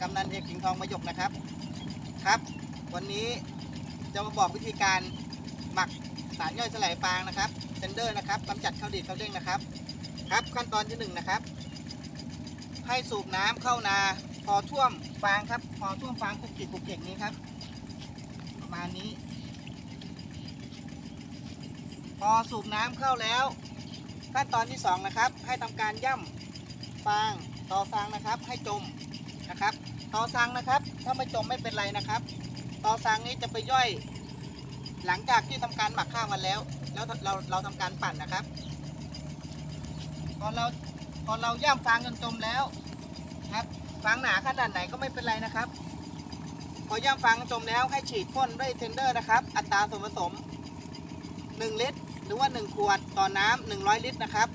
กำนันเอกสิงห์ทองประยกนะครับ ครับ วันนี้จะมาบอกวิธีการหมักสารย่อยสลายฟางนะครับเซนเดอร์นะครับกำจัดข้าวดีดข้าวเด้งนะครับ ครับขั้นตอนที่หนึ่งนะครับ ให้สูบน้ำเข้านาพอท่วมฟางครับ พอท่วมฟางคุกกิกคุกเก่งนี้ครับ ประมาณนี้ พอสูบน้ำเข้าแล้ว ขั้นตอนที่สองนะครับ ให้ทำการย่ำฟางต่อฟางนะครับ ให้จม นะครับตอฟางนะครับ ถ้าไม่จมไม่เป็นไรนะครับตอฟางนี้จะไปย่อย หลังจากที่ทำการหมักข้าวมันแล้ว แล้วเราเราทำการปั่นนะครับพอเราพอเราย่ำฟางจนจมแล้วครับฟางหนาขนาดไหนก็ไม่เป็นไรนะครับ พอย่ำฟางจมแล้วให้ฉีดพ่นด้วยเทนเดอร์นะครับ อัตราส่วนผสม 1 ลิตร หรือว่า 1 ขวดต่อน้ำ100 ลิตรนะครับ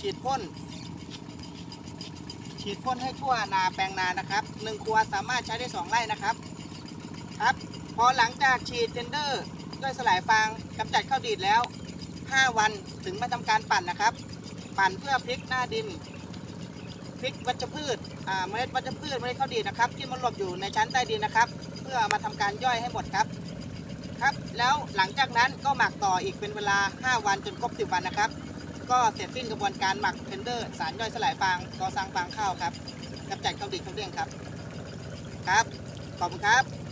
ฉีดพ่น ฉีดพ่นให้ทั่วนาแปลงนานะครับ1ขวสามารถใช้ได้ 2 ไร่นะครับครับพอหลังจากฉีดเทนเดอร์ด้วยสลายฟางกำจัดข้าวดีดแล้ว 5 วันถึงมาทำการปั่นนะครับ ปั่นเพื่อพลิกหน้าดินพลิกวัชพืชอ่าเมล็ดวัชพืชเมล็ดข้าวดีดนะครับ ที่มันหลบอยู่ในชั้นใต้ดินนะครับ เพื่อามาทำการย่อยให้หมดครับครับ แล้วหลังจากนั้นก็หมักต่ออีกเป็นเวลา 5 วันจนครบ 10 วันนะครับ ก็เสร็จสิ้นกระบวนการหมักเทนเดอร์สารย่อยสลายฟางกอซางฟางข้าวครับกำจัดข้าวดีดข้าวเดี้ยงครับ ครับ ขอบคุณครับ